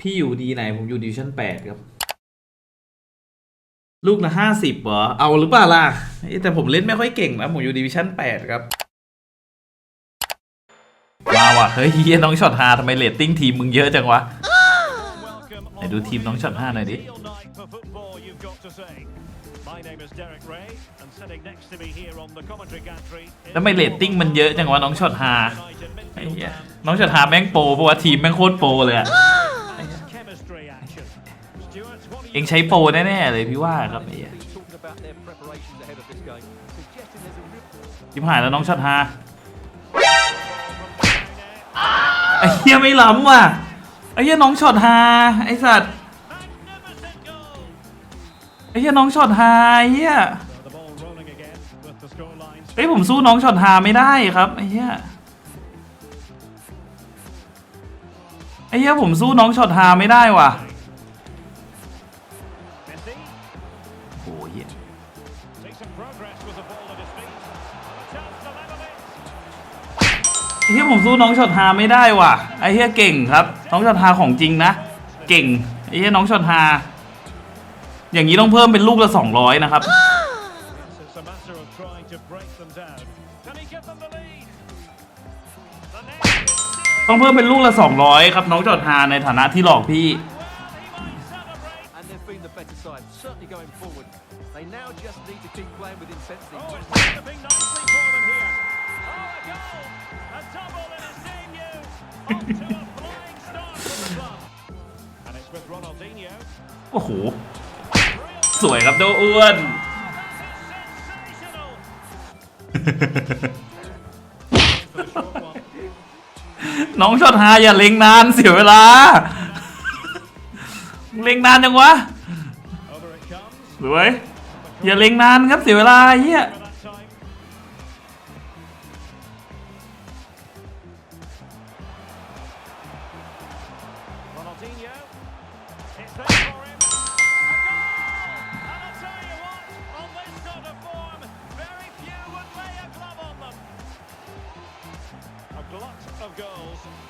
พี่อยู่ดีไหนผมอยู่ดิวชั่นแปดครับ ลูกละห้าสิบเหรอ เอาหรือเปล่าล่ะแต่ผมเล่นไม่ค่อยเก่งนะผมอยู่ดิวชั่นแปดครับว้าวอะเฮ้ยเฮียน้องช็อตฮาทำไมเรตติ้งทีมมึงเยอะจังวะไหนดูทีมน้องช็อตห้าหน่อยดิแล้วทำไมเรตติ้งมันเยอะจังวะน้องช็อตฮาไอ้เหี้ยน้องช็อตฮาแม่งโปรเพราะว่าทีมแม่งโคตรโปรเลยอะ องใช้โปรแน่ๆเลยพี่ว่าครับไอ้เหี้ยทิมหายแล้วน้องช็อตฮาไอ้เหี้ยไม่ล้ำว่ะไอ้เหี้ยน้องช็อตฮาไอ้สัตว์ไอ้เหี้ยน้องช็อตฮาไอ้เหี้ยเฮ้ยผมสู้น้องช็อตฮาไม่ได้ครับไอ้เหี้ยไอ้เหี้ยผมสู้น้องช็อตฮาไม่ได้ว่ะ เหี้ยผมสู้น้องช็อตฮาไม่ได้ว่ะไอ้เหี้ยเก่งครับ น้องช็อตฮาของจริงนะ เก่งไอ้เหี้ยน้องช็อตฮาอย่างนี้ต้องเพิ่มเป็นลูกละสองร้อยนะครับ It's a matter of trying to break them down. Can he give them the lead? The net is still ต้องเพิ่มเป็นลูกละ 200 ครับ น้องจอดฮาในฐานะที่หลอกพี่ celebrate. and they've been the better side, certainly going forward. They now just need to keep playing with intensity. Oh, it's developing nicely for them here. โอ้โห สวยครับโดอ้วน น้องจอดฮาอย่าเล็งนานเสียเวลา เล็งนานจังวะ สวย อย่าเล็งนานครับเสียเวลาเฮีย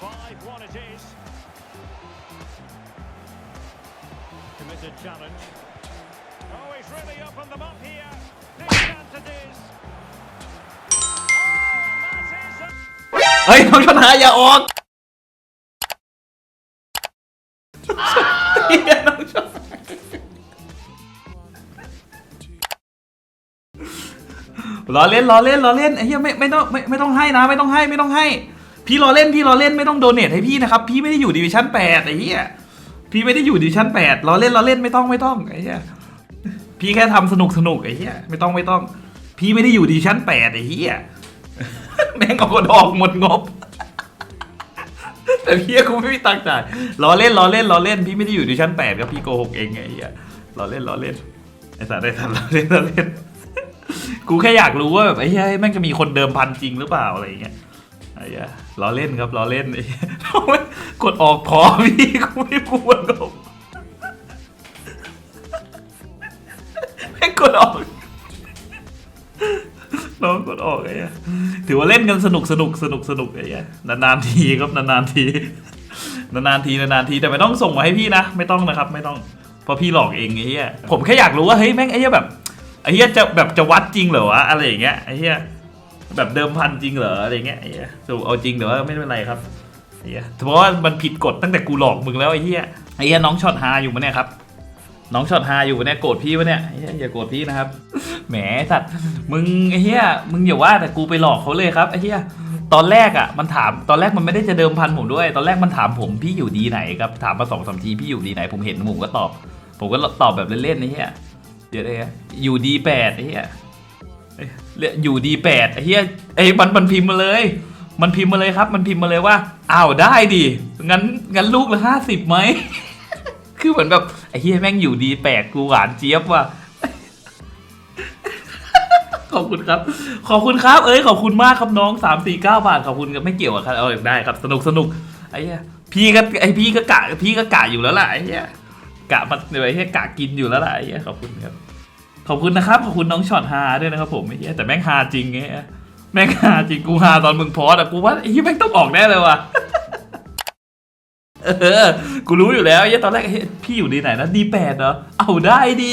5-1 it is. Committed challenge. Oh, he's really opened them up here. Big chance it is. เฮ้ยน้องจอดฮาอย่าออกน้องจอดล้อเล่นล้อเล่นล้อเล่นไอ้เหี้ยไม่ไม่ต้องไม่ไม่ต้องให้นะ ไม่ต้องให้ไม่ต้องให้ พี่ล้อเล่นพี่ล้อเล่นไม่ต้องโดเนทให้พี่นะครับ พี่ไม่ได้อยู่ดิวิชั่นแปดไอ้เหี้ยพี่ไม่ได้อยู่ดิวิชั่นแปดล้อเล่นล้อเล่นไม่ต้องไม่ต้องไอ้เหี้ยพี่แค่ทำสนุกสนุกไอ้เหี้ยไม่ต้องไม่ต้อง พี่ไม่ได้อยู่ดิวิชั่นแปดไอ้เหี้ยแม่งเอากดออกหมดงบ แต่พี่กูไม่มีตังค์จ่ายล้อเล่นล้อเล่นล้อเล่น พี่ไม่ได้อยู่ดิวิชั่นแปดครับพี่โกหกเองไงไอ้เหี้ยล้อเล่นล้อเล่นไอ้สัตว์ไอ้สัตว์ล้อเล่นล้อเล่นกูแค่อยากรู้ว่าแบบไอ้เหี้ยแม่งจะมีคนเดิมพันจริงหรือเปล่าอะไรอย่างเงี้ย ไอ้เหี้ยล้อเล่นครับล้อเล่นไอ้เหี้ยกดออกพอพี่กูไม่ปวดงบแม่งกดออก น้องกดออกไอ้เหี้ยถือว่าเล่นกันสนุกสนุกสนุกสนุกไอ้เหี้ยนานๆทีครับนานๆทีนานๆทีนานๆทีแต่ไม่ต้องส่งมาให้พี่นะ ไม่ต้องนะครับ ไม่ต้องเพราะพี่หลอกเองไอ้เหี้ยผมแค่อยากรู้ว่าเฮ้ยแม่งไอ้เหี้ยแบบไอ้เหี้ยจะแบบจะวัดจริงเหรอวะอะไรอย่างเงี้ยไอ้เหี้ย แบบเดิมพันจริงเหรออะไรเงี้ยไอ้เหี้ยสรุปเอาจริงเดี๋ยวว่าไม่เป็นไรครับไอ้เหี้ยเพราะว่ามันผิดกฎตั้งแต่กูหลอกมึงแล้วไอ้เหี้ยไอ้เหี้ยน้องช็อตฮาอยู่มั้ยเนี่ยครับน้องช็อตฮาอยู่เนี่ยโกรธพี่ปะเนี่ยไอ้เหี้ยอย่าโกรธพี่นะครับ แหมสัตว์มึงไอ้เหี้ยมึงอย่าว่าแต่กูไปหลอกเขาเลยครับไอ้เหี้ยตอนแรกอะมันถามตอนแรกมันไม่ได้จะเดิมพันผมด้วย ตอนแรกมันถามผมพี่อยู่ดีไหนครับถามมาสองสามทีพี่อยู่ดีไหนผมเห็นผมก็ตอบ ผมก็ตอบแบบเล่นๆไอ้เหี้ยเดี๋ยวเลยอยู่ดีแปดไอ้เหี้ย เอ้ยอยู่ดีแปดไอ้เหี้ยไอ้ยมันมันพิมพ์มาเลย มันพิมพ์มาเลยครับ มันพิมพ์มาเลยว่าอ้าวได้ดิงั้นงั้นลูกละห้าสิบไหม คือเหมือนแบบไอ้เฮียแม่งอยู่ดีแปลกกูหวานเจี๊ยบว่ะ ขอบคุณครับ ขอบคุณครับ เอ้ยขอบคุณมากครับน้องสามสี่เก้าบาทขอบคุณครับไม่เกี่ยวกับครับเอาได้ครับสนุกสนุกไอ้เหี้ยพี่ก็ไอ้พี่ก็กะพี่ก็กะอยู่แล้วล่ะไอ้เหี้ยกะมาไอ้เหี้ยกะกินอยู่แล้วล่ะไอ้เหี้ยขอบคุณครับ ขอบคุณนะครับขอบคุณน้องช็อตฮาด้วยนะครับผมไอ้เหี้ยแต่แม่งฮาจริงไงแม่งฮาจริงกูฮาตอนมึงโพสต์อะกูว่าไอ้เหี้ยแม่งต้องออกแน่เลยว่ะเออกูรู้อยู่แล้วไอ้เหี้ยตอนแรกเฮ้ยพี่อยู่ดีไหนนะดีแปดเหรอเอาได้ดี